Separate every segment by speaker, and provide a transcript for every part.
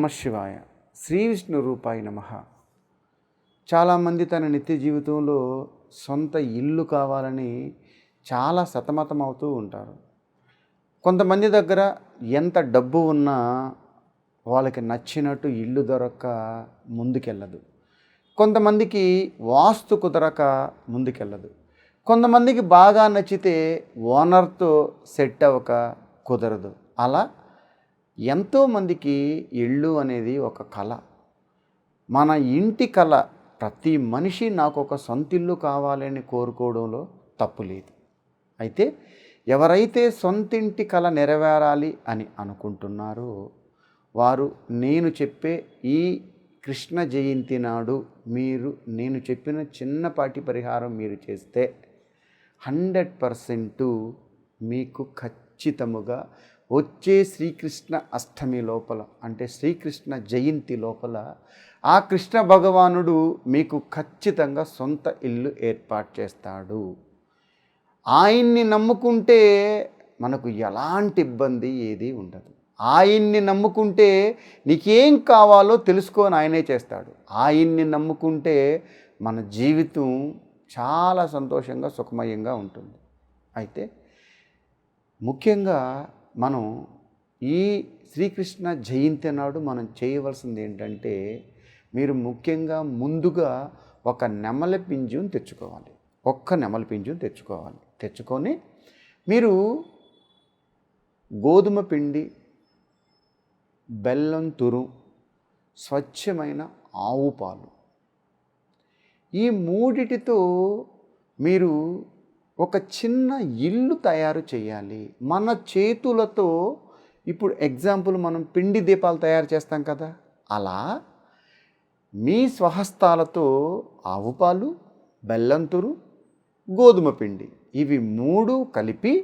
Speaker 1: నమ శివాయ. శ్రీ విష్ణు రూపాయ నమ. చాలామంది తన నిత్య జీవితంలో సొంత ఇల్లు కావాలని చాలా సతమతం అవుతూ ఉంటారు. కొంతమంది దగ్గర ఎంత డబ్బు ఉన్నా వాళ్ళకి నచ్చినట్టు ఇల్లు దొరక్క ముందుకెళ్ళదు. కొంతమందికి వాస్తు కుదరక ముందుకెళ్ళదు. కొంతమందికి బాగా నచ్చితే ఓనర్తో సెట్ అవ్వక కుదరదు. అలా ఎంతోమందికి ఇళ్ళు అనేది ఒక కళ. మన ఇంటి కళ ప్రతి మనిషి నాకు ఒక సొంతిల్లు కావాలని కోరుకోవడంలో తప్పు లేదు. అయితే ఎవరైతే సొంతింటి కళ నెరవేరాలి అని అనుకుంటున్నారో వారు నేను చెప్పే ఈ కృష్ణ జయంతి నాడు మీరు నేను చెప్పిన చిన్నపాటి పరిహారం మీరు చేస్తే హండ్రెడ్ పర్సెంటు మీకు ఖచ్చితముగా వచ్చే శ్రీకృష్ణ అష్టమి లోపల అంటే శ్రీకృష్ణ జయంతి లోపల ఆ కృష్ణ భగవానుడు మీకు ఖచ్చితంగా సొంత ఇల్లు ఏర్పాటు చేస్తాడు. ఆయన్ని నమ్ముకుంటే మనకు ఎలాంటి ఇబ్బంది ఏది ఉండదు. ఆయన్ని నమ్ముకుంటే నీకేం కావాలో తెలుసుకొని ఆయనే చేస్తాడు. ఆయన్ని నమ్ముకుంటే మన జీవితం చాలా సంతోషంగా సుఖమయంగా ఉంటుంది. అయితే ముఖ్యంగా మనం ఈ శ్రీకృష్ణ జయంతి నాడు మనం చేయవలసింది ఏంటంటే మీరు ముఖ్యంగా ముందుగా ఒక నెమల పింజుని తెచ్చుకోవాలి. ఒక్క నెమల పింజుని తెచ్చుకోవాలి. తెచ్చుకొని మీరు గోధుమ పిండి బెల్లం తురు స్వచ్ఛమైన ఆవు పాలు. ఈ మూడిటితో మీరు ఒక చిన్న ఇల్లు తయారు చేయాలి. మన చేతులతో ఇప్పుడు ఎగ్జాంపుల్ మనం పిండి దీపాలు తయారు చేస్తాం కదా. అలా మీ స్వహస్తాలతో ఆవు పాలు బెల్లంతురు గోధుమ పిండి ఇవి మూడు కలిపి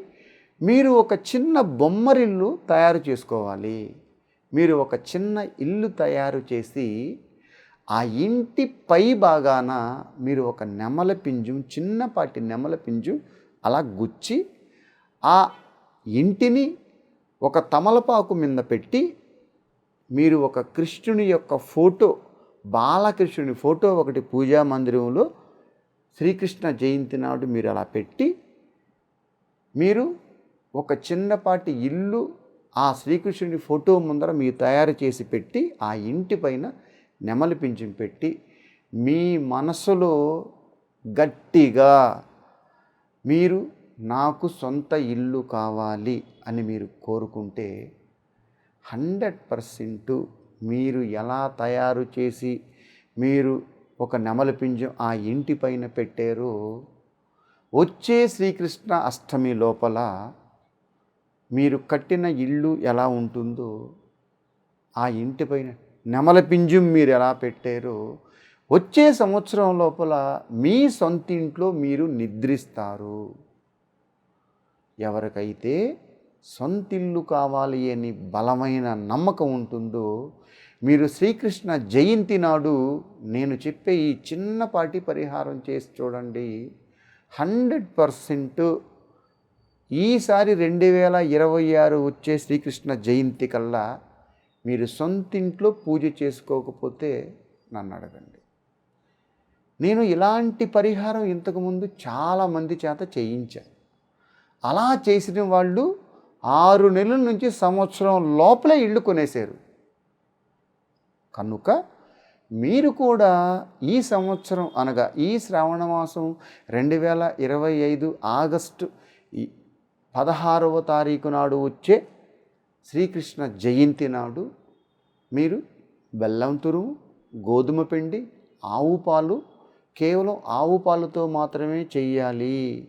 Speaker 1: మీరు ఒక చిన్న బొమ్మరిల్లు తయారు చేసుకోవాలి. మీరు ఒక చిన్న ఇల్లు తయారు చేసి ఆ ఇంటి పై భాగాన మీరు ఒక నెమల పింజు చిన్నపాటి నెమల పింజు అలా గుచ్చి ఆ ఇంటిని ఒక తమలపాకు మీద పెట్టి మీరు ఒక కృష్ణుని యొక్క ఫోటో బాలకృష్ణుని ఫోటో ఒకటి పూజా మందిరంలో శ్రీకృష్ణ జయంతి నాడు మీరు అలా పెట్టి మీరు ఒక చిన్నపాటి ఇల్లు ఆ శ్రీకృష్ణుని ఫోటో ముందర మీరు తయారు చేసి పెట్టి ఆ ఇంటి పైన నెమలి పింఛం పెట్టి మీ మనసులో గట్టిగా మీరు నాకు సొంత ఇల్లు కావాలి అని మీరు కోరుకుంటే హండ్రెడ్ పర్సెంట్ మీరు ఎలా తయారు చేసి మీరు ఒక నెమలి పింజం ఆ ఇంటి పైన పెట్టారో వచ్చే శ్రీకృష్ణ అష్టమి లోపల మీరు కట్టిన ఇల్లు ఎలా ఉంటుందో ఆ ఇంటి పైన నెమల పింజం మీరు ఎలా పెట్టారో వచ్చే సంవత్సరం లోపల మీ సొంతింట్లో మీరు నిద్రిస్తారు. ఎవరికైతే సొంతిల్లు కావాలి అని బలమైన నమ్మకం ఉంటుందో మీరు శ్రీకృష్ణ జయంతి నాడు నేను చెప్పే ఈ చిన్నపాటి పరిహారం చేసి చూడండి. హండ్రెడ్ పర్సెంట్ ఈసారి రెండు వేల ఇరవై ఆరు వచ్చే శ్రీకృష్ణ జయంతి కల్లా మీరు సొంతింట్లో పూజ చేసుకోకపోతే నన్ను అడగండి. నేను ఇలాంటి పరిహారం ఇంతకుముందు చాలామంది చేత చేయించాను. అలా చేసిన వాళ్ళు ఆరు నెలల నుంచి సంవత్సరం లోపలే ఇళ్ళు కొనేశారు. కనుక మీరు కూడా ఈ సంవత్సరం అనగా ఈ శ్రావణ మాసం రెండు వేల ఇరవై ఐదు ఆగస్టు పదహారవ తారీఖు నాడు వచ్చే శ్రీకృష్ణ జయంతి నాడు మీరు బెల్లం తురుము గోధుమ పిండి ఆవు పాలు కేవలం ఆవు పాలతో మాత్రమే చెయ్యాలి.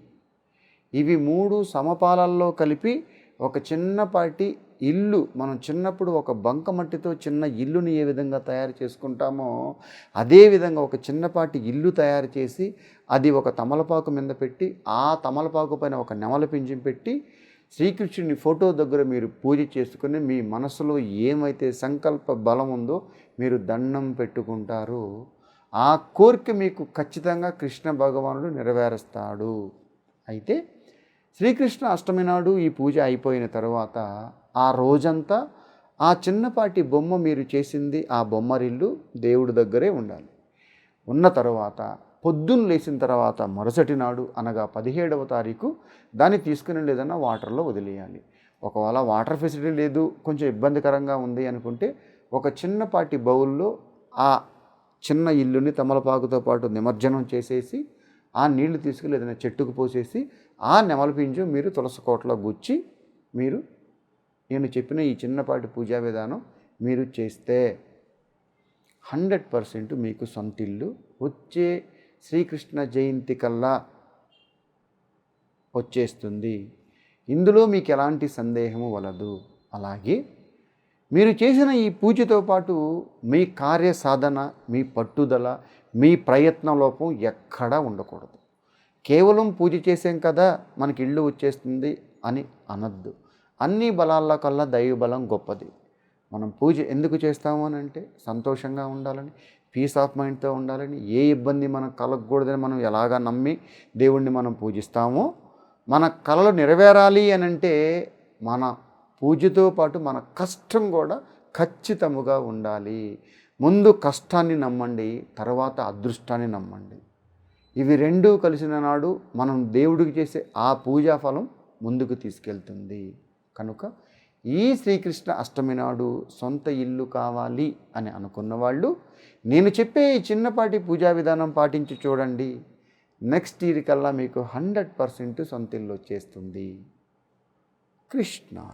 Speaker 1: ఇవి మూడు సమపాలల్లో కలిపి ఒక చిన్నపాటి ఇల్లు మనం చిన్నప్పుడు ఒక బంక మట్టితో చిన్న ఇల్లుని ఏ విధంగా తయారు చేసుకుంటామో అదేవిధంగా ఒక చిన్నపాటి ఇల్లు తయారు చేసి అది ఒక తమలపాకు మీద పెట్టి ఆ తమలపాకు పైన ఒక నెమల పింజం పెట్టి శ్రీకృష్ణుని ఫోటో దగ్గర మీరు పూజ చేసుకుని మీ మనసులో ఏమైతే సంకల్ప బలం ఉందో మీరు దండం పెట్టుకుంటారు. ఆ కోరిక మీకు ఖచ్చితంగా కృష్ణ భగవానుడు నెరవేరుస్తాడు. అయితే శ్రీకృష్ణ అష్టమి నాడు ఈ పూజ అయిపోయిన తర్వాత ఆ రోజంతా ఆ చిన్నపాటి బొమ్మ మీరు చేసింది ఆ బొమ్మరిల్లు దేవుడి దగ్గరే ఉండాలి. ఉన్న తర్వాత పొద్దున్న లేచిన తర్వాత మరుసటి నాడు అనగా పదిహేడవ తారీఖు దాన్ని తీసుకుని లేదన్నా వాటర్లో వదిలేయాలి. ఒకవేళ వాటర్ ఫెసిలిటీ లేదు కొంచెం ఇబ్బందికరంగా ఉంది అనుకుంటే ఒక చిన్నపాటి బౌల్లో ఆ చిన్న ఇల్లుని తమలపాకుతో పాటు నిమజ్జనం చేసేసి ఆ నీళ్ళు తీసుకుని ఏదైనా చెట్టుకు పోసేసి ఆ నెమలపింజు మీరు తులసి కోటలో గుచ్చి మీరు నేను చెప్పిన ఈ చిన్నపాటి పూజా విధానం మీరు చేస్తే హండ్రెడ్ పర్సెంట్ మీకు సొంత ఇల్లు వచ్చే శ్రీకృష్ణ జయంతి కల్లా వచ్చేస్తుంది. ఇందులో మీకు ఎలాంటి సందేహము వలదు. అలాగే మీరు చేసిన ఈ పూజతో పాటు మీ కార్య సాధన మీ పట్టుదల మీ ప్రయత్న లోపం ఎక్కడా ఉండకూడదు. కేవలం పూజ చేసాం కదా మనకి ఇల్లు వచ్చేస్తుంది అని అనద్దు. అన్ని బలాల్లో కల్లా దైవబలం గొప్పది. మనం పూజ ఎందుకు చేస్తాము అని అంటే సంతోషంగా ఉండాలని పీస్ ఆఫ్ మైండ్తో ఉండాలని ఏ ఇబ్బంది మనకు కలగకూడదని మనం ఎలాగా నమ్మి దేవుణ్ణి మనం పూజిస్తామో మన కళలు నెరవేరాలి అని అంటే మన పూజతో పాటు మన కష్టం కూడా ఖచ్చితముగా ఉండాలి. ముందు కష్టాన్ని నమ్మండి తర్వాత అదృష్టాన్ని నమ్మండి. ఇవి రెండూ కలిసిన నాడు మనం దేవుడికి చేసే ఆ పూజా ఫలం ముందుకు తీసుకెళ్తుంది. కనుక ఈ శ్రీకృష్ణ అష్టమి నాడు సొంత ఇల్లు కావాలి అని అనుకున్న వాళ్ళు నేను చెప్పే ఈ చిన్నపాటి పూజా విధానం పాటించి చూడండి. నెక్స్ట్ ఇయర్ కల్లా మీకు హండ్రెడ్ పర్సెంట్ సొంత ఇల్లు వచ్చేస్తుంది. కృష్ణ